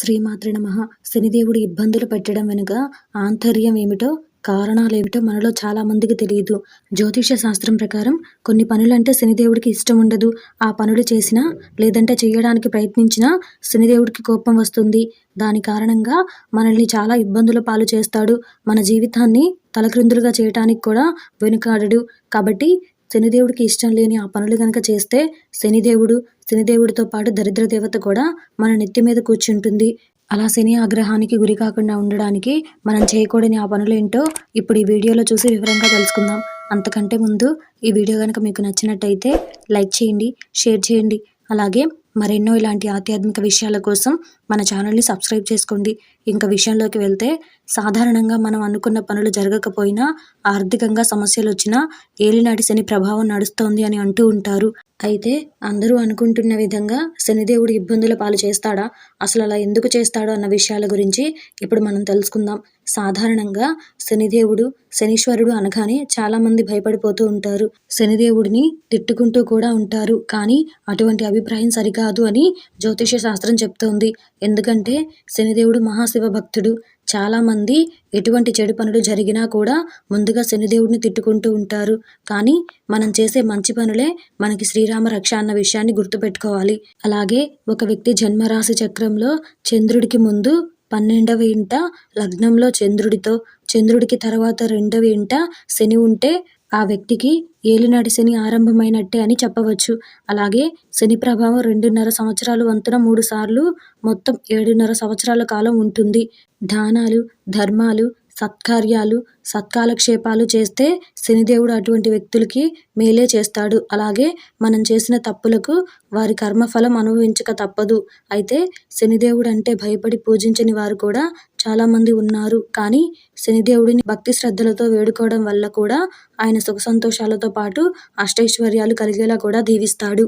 శ్రీమాతృ నమ. శనిదేవుడు ఇబ్బందులు పెట్టడం వెనుక ఆంతర్యం ఏమిటో కారణాలేమిటో మనలో చాలా మందికి తెలియదు. జ్యోతిష శాస్త్రం ప్రకారం కొన్ని పనులంటే శనిదేవుడికి ఇష్టం ఉండదు. ఆ పనులు చేసినా లేదంటే చేయడానికి ప్రయత్నించినా శనిదేవుడికి కోపం వస్తుంది. దాని కారణంగా మనల్ని చాలా ఇబ్బందుల పాలు చేస్తాడు. మన జీవితాన్ని తలక్రిందులుగా చేయటానికి కూడా వెనుకాడడు. కాబట్టి శనిదేవుడికి ఇష్టం లేని ఆ పనులు కనుక చేస్తే శనిదేవుడు శనిదేవుడితో పాటు దరిద్ర దేవత కూడా మన నెత్తి మీద కూర్చుంటుంది. అలా శని ఆగ్రహానికి గురి కాకుండా ఉండడానికి మనం చేయకూడని ఆ పనులు ఏంటో ఇప్పుడు ఈ వీడియోలో చూసి వివరంగా తెలుసుకుందాం. అంతకంటే ముందు ఈ వీడియో కనుక మీకు నచ్చినట్టయితే లైక్ చేయండి షేర్ చేయండి. అలాగే మరెన్నో ఇలాంటి ఆధ్యాత్మిక విషయాల కోసం మన ఛానల్ని సబ్స్క్రైబ్ చేసుకోండి. ఇంకా విషయంలోకి వెళ్తే సాధారణంగా మనం అనుకున్న పనులు జరగకపోయినా ఆర్థికంగా సమస్యలు వచ్చినా ఏలినాటి శని ప్రభావం నడుస్తోంది అని అంటూ ఉంటారు. అయితే అందరూ అనుకుంటున్న విధంగా శనిదేవుడు ఇబ్బందుల పాలు చేస్తాడా? అసలు అలా ఎందుకు చేస్తాడో అన్న విషయాల గురించి ఇప్పుడు మనం తెలుసుకుందాం. సాధారణంగా శనిదేవుడు శనీశ్వరుడు అనగానే చాలామంది భయపడిపోతూ ఉంటారు. శనిదేవుడిని తిట్టుకుంటూ కూడా ఉంటారు. కానీ అటువంటి అభిప్రాయం సరికాదు అని జ్యోతిష శాస్త్రం చెప్తోంది. ఎందుకంటే శనిదేవుడు మహాశివ భక్తుడు. చాలామంది ఎటువంటి చెడు పనులు జరిగినా కూడా ముందుగా శనిదేవుడిని తిట్టుకుంటూ ఉంటారు. కానీ మనం చేసే మంచి పనులే మనకి శ్రీరామ రక్ష అన్న విషయాన్ని గుర్తుపెట్టుకోవాలి. అలాగే ఒక వ్యక్తి జన్మరాశి చక్రంలో చంద్రుడికి ముందు పన్నెండవ ఇంట లగ్నంలో చంద్రుడితో చంద్రుడికి తర్వాత రెండవ ఇంట శని ఉంటే ఆ వ్యక్తికి ఏలినాటి శని ఆరంభమైనట్టే అని చెప్పవచ్చు. అలాగే శని ప్రభావం రెండున్నర సంవత్సరాలు వంతున మూడు సార్లు మొత్తం ఏడున్నర సంవత్సరాల కాలం ఉంటుంది. దానాలు ధర్మాలు సత్కార్యాలు సత్కాలక్షేపాలు చేస్తే శనిదేవుడు అటువంటి వ్యక్తులకి మేలే చేస్తాడు. అలాగే మనం చేసిన తప్పులకు వారి కర్మఫలం అనుభవించక తప్పదు. అయితే శనిదేవుడు అంటే భయపడి పూజించని వారు కూడా చాలామంది ఉన్నారు. కానీ శనిదేవుడిని భక్తి శ్రద్ధలతో వేడుకోవడం వల్ల కూడా ఆయన సుఖ సంతోషాలతో పాటు అష్టైశ్వర్యాలు కలిగేలా కూడా దీవిస్తాడు.